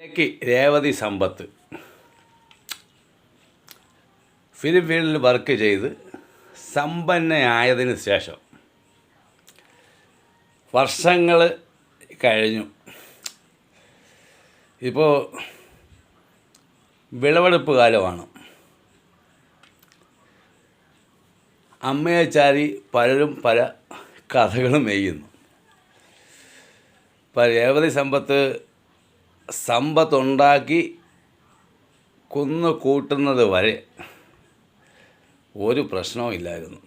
ഇടയ്ക്ക് രേവതി സമ്പത്ത്. ഫിലിം ഫീൽഡിൽ വർക്ക് ചെയ്ത് സമ്പന്നയായതിനു ശേഷം വർഷങ്ങൾ കഴിഞ്ഞു. ഇപ്പോൾ വിളവെടുപ്പ് കാലമാണ്. അമ്മയെ ചാരി പലരും പല കഥകളും എയ്യുന്നു. ഇപ്പം രേവതി സമ്പത്ത് സമ്പത്തുണ്ടാക്കി കുന്നു കൂട്ടുന്നത് വരെ ഒരു പ്രശ്നവും ഇല്ലായിരുന്നു.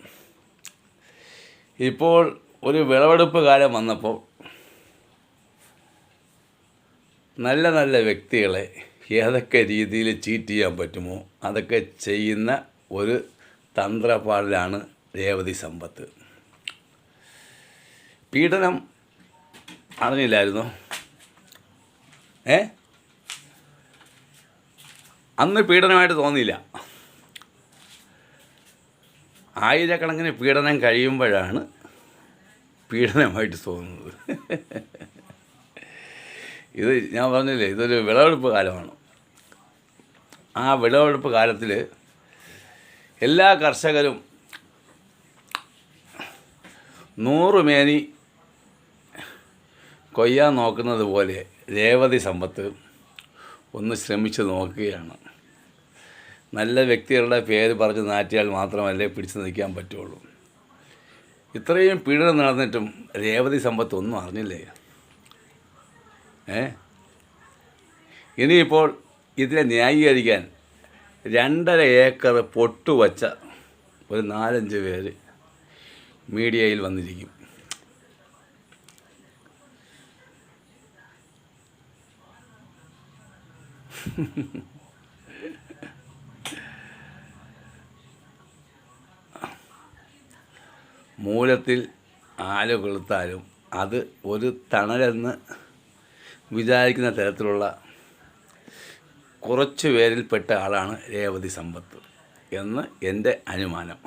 ഇപ്പോൾ ഒരു വിളവെടുപ്പ് കാലം വന്നപ്പോൾ നല്ല നല്ല വ്യക്തികളെ ഏതൊക്കെ രീതിയിൽ ചീറ്റ് ചെയ്യാൻ പറ്റുമോ അതൊക്കെ ചെയ്യുന്ന ഒരു തന്ത്രപ്പാടിലാണ് രേവതി സമ്പത്ത്. പീഡനം അറിഞ്ഞില്ലായിരുന്നോ? ഏ? അന്ന് പീഡനമായിട്ട് തോന്നിയില്ല. ആയിരക്കണക്കിന് പീഡനം കഴിയുമ്പോഴാണ് പീഡനമായിട്ട് തോന്നുന്നത്. ഇത് ഞാൻ പറഞ്ഞില്ലേ ഇതൊരു വിളവെടുപ്പ് കാലമാണ്. ആ വിളവെടുപ്പ് കാലത്തിൽ എല്ലാ കർഷകരും നൂറ് മേനി കൊയ്യാൻ നോക്കുന്നത് പോലെ രേവതി സമ്പത്ത് ഒന്ന് ശ്രമിച്ച് നോക്കുകയാണ്. നല്ല വ്യക്തികളുടെ പേര് പറഞ്ഞ് നാറ്റിയാൽ മാത്രമല്ലേ പിടിച്ചു നിൽക്കാൻ പറ്റുള്ളൂ. ഇത്രയും പീഡനം നടന്നിട്ടും രേവതി സമ്പത്ത് ഒന്നും അറിഞ്ഞില്ലേ? ഏ? ഇനിയിപ്പോൾ ഇതിനെ ന്യായീകരിക്കാൻ രണ്ടര ഏക്കർ പൊട്ടുവച്ച ഒരു നാലഞ്ച് പേര് മീഡിയയിൽ വന്നിരിക്കും. മൂലത്തിൽ ആല കൊളുത്താലും അത് ഒരു തണലെന്ന് വിചാരിക്കുന്ന തരത്തിലുള്ള കുറച്ച് പേരിൽപ്പെട്ട ആളാണ് രേവതി സമ്പത്ത് എന്ന് എന്റെ അനുമാനം.